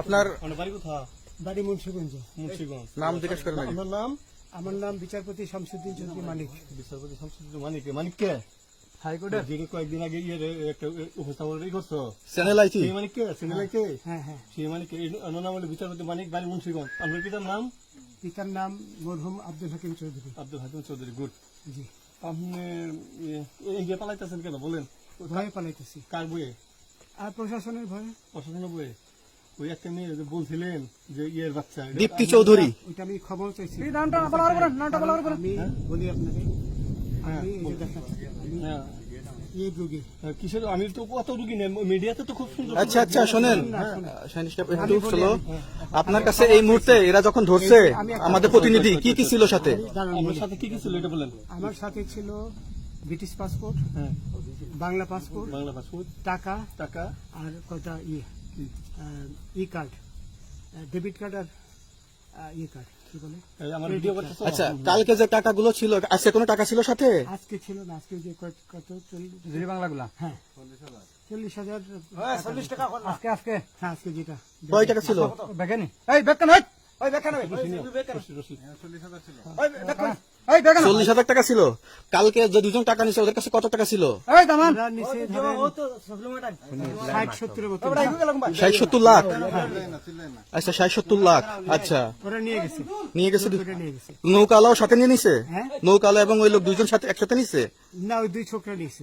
আপনার বাড়ি মুন্সিগঞ্জ মুন্সিগঞ্জ নাম জিজ্ঞেস করেন। আপনার নাম আমার নাম বিচারপতি শামসুদ্দিন চৌধুরী মানিক বিচারপতি শামসুদ্দিন মানিক মানিক কে হাইকোর্টের যিনি কয়েকদিন আগে ইয়ে একটা উপস্থাপন করছ চ্যানেল আইছি সেই মানিক কে সিনেমা কে হ্যাঁ হ্যাঁ সেই মানিক অন্য নাম হলো বিচারপতি মানিক বাড়ি মুন্সিগঞ্জ আপনার পিতার নাম পিতার নাম মরহুম আব্দুল হাকিম চৌধুরী আব্দুল হাকিম চৌধুরী গুড জি আপনি ইয়ে, এই যে পালাইতেছেন কেন বলেন ভয়ে পালাইতেছি কার বইয়ে আর প্রশাসনের ভয়ে? প্রশাসনের বইয়ে ওই একটা মেয়ে বলছিলেন যে ইয়ের বাচ্চা দীপ্তি চৌধুরী। ওইটা আমি খবর চাইছি। নামটা বলার পরে নামটা বলার পরে আমি বলি আপনাকে আমি এই যে দেখাচ্ছি। আমি হ্যাঁ। এই রোগী। হ্যাঁ, কিসের আমি তো কত রুগী নেই মিডিয়াতে তো খুব সুন্দর আচ্ছা আচ্ছা শোনেন। শাহিন স্টাফ একটু স্লো আপনার কাছে এই মুহূর্তে এরা যখন ধরছে আমাদের প্রতিনিধি কি কি ছিল সাথে? আমার সাথে কি কি ছিল এটা বলেন। আমার সাথে ছিল ব্রিটিশ পাসপোর্ট হ্যাঁ। বাংলা পাসপোর্ট বাংলা পাসপোর্ট টাকা টাকা। আর কয়টা ইয়ে কি? ই কার্ড ডেবিট কার্ড আর ই কার্ড কি বলে? আচ্ছা কালকে যে টাকাগুলো ছিল আজকে কোনো টাকা ছিল সাথে? আজকে ছিল না আজকে যে কত- কত চল্লিশ বাংলাগুলা? হ্যাঁ। চল্লিশ হাজার চল্লিশ টাকা আজকে আজকে হ্যাঁ আজকে যেটা। কয় টাকা ছিল? বেকেনি এই বেকেন ওই বেকেন ওই চল্লিশ হাজার টাকা ছিল। কালকে যে দুজন টাকা নিছে ওদের কাছে কত টাকা ছিল? ওই দামান। ওরা নিচে ধরেন ষাট সত্তরের মতো। ষাট সত্তর লাখ? আচ্ছা ষাট সত্তর লাখ। আচ্ছা। নিয়ে গেছে। নৌকালাও সাথে নিয়ে নিছে? হ্যাঁ? নৌকালা এবং ওই লোক দুজন সাথে একসাথে নিছে? না ওই দুই ছোকরা নিয়েছে